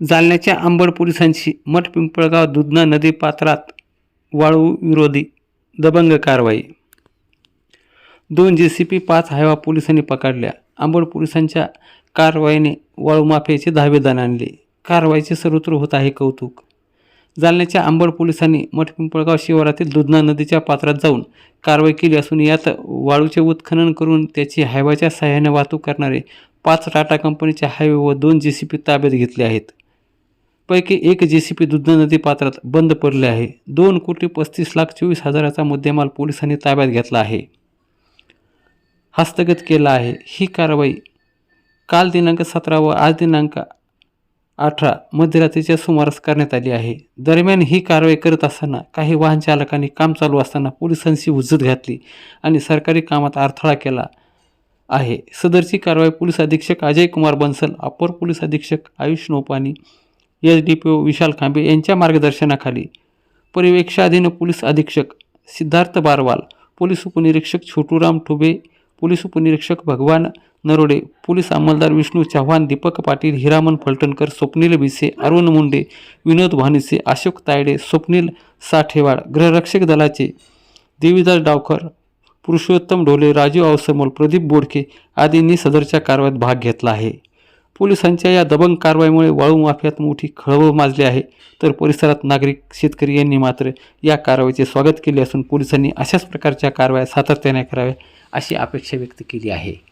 जालन्याच्या आंबड पोलिसांशी मठ पिंपळगाव दुधना नदी पात्रात वाळू विरोधी दबंग कारवाई. दोन जे सी पी पाच हायवा पोलिसांनी पकडल्या. आंबड पोलिसांच्या कारवाईने वाळू माफियाचे दहावेदान आणले. कारवाईचे सर्वत्र होत आहे कौतुक. जालन्याच्या आंबड पोलिसांनी मठपिंपळगाव शिवारातील दुधना नदीच्या पात्रात जाऊन कारवाई केली असून यात वाळूचे उत्खनन करून त्याची हायवाच्या सहाय्याने वाहतूक करणारे पाच टाटा कंपनीचे हायवे व दोन जे सी पी ताब्यात घेतले आहेत. पैकी एक जे सी पी दुधना नदी पात्रात बंद पडले आहे. दोन कोटी पस्तीस लाख चोवीस हजाराचा मुद्देमाल पोलिसांनी ताब्यात घेतला आहे. हस्तगत केला आहे. ही कारवाई काल दिनांक सतरा व आज दिनांक अठरा मध्यरात्रीच्या सुमारास करण्यात आली आहे. दरम्यान ही कारवाई करत असताना काही वाहन चालकांनी काम चालू असताना पोलिसांशी हुज्जत घातली आणि सरकारी कामात अडथळा केला आहे. सदरची कारवाई पोलीस अधीक्षक अजय कुमार बन्सल अपर पोलीस अधीक्षक Ayush Nopani S D P O Vishal Khambe यांच्या मार्गदर्शनाखाली पर्यवेक्षाधीन पोलीस अधीक्षक सिद्धार्थ बारवाल पोलीस उपनिरीक्षक छोटूराम ठुबे पोलीस उपनिरीक्षक भगवान नरोडे पोलीस अंमलदार विष्णू चव्हाण दीपक पाटील हिरामन फलटणकर स्वप्नील भिसे अरुण मुंडे विनोद भानिसे अशोक तायडे स्वप्नील साठेवाड गृहरक्षक दलाचे देवीदास डावकर पुरुषोत्तम ढोले राजू अवसमोल प्रदीप बोडके आदींनी सदरच्या कारवाईत भाग घेतला आहे. पोलिसांच्या या दबंग कारवाईमुळे वाळू माफियात मोठी खळबळ माजली आहे. तर परिसरात नागरिक शेतकरी यांनी मात्र या कारवाईचे स्वागत केले असून पोलिसांनी अशाच प्रकारच्या कारवाया सातत्याने कराव्या अशी अपेक्षा व्यक्त केली आहे.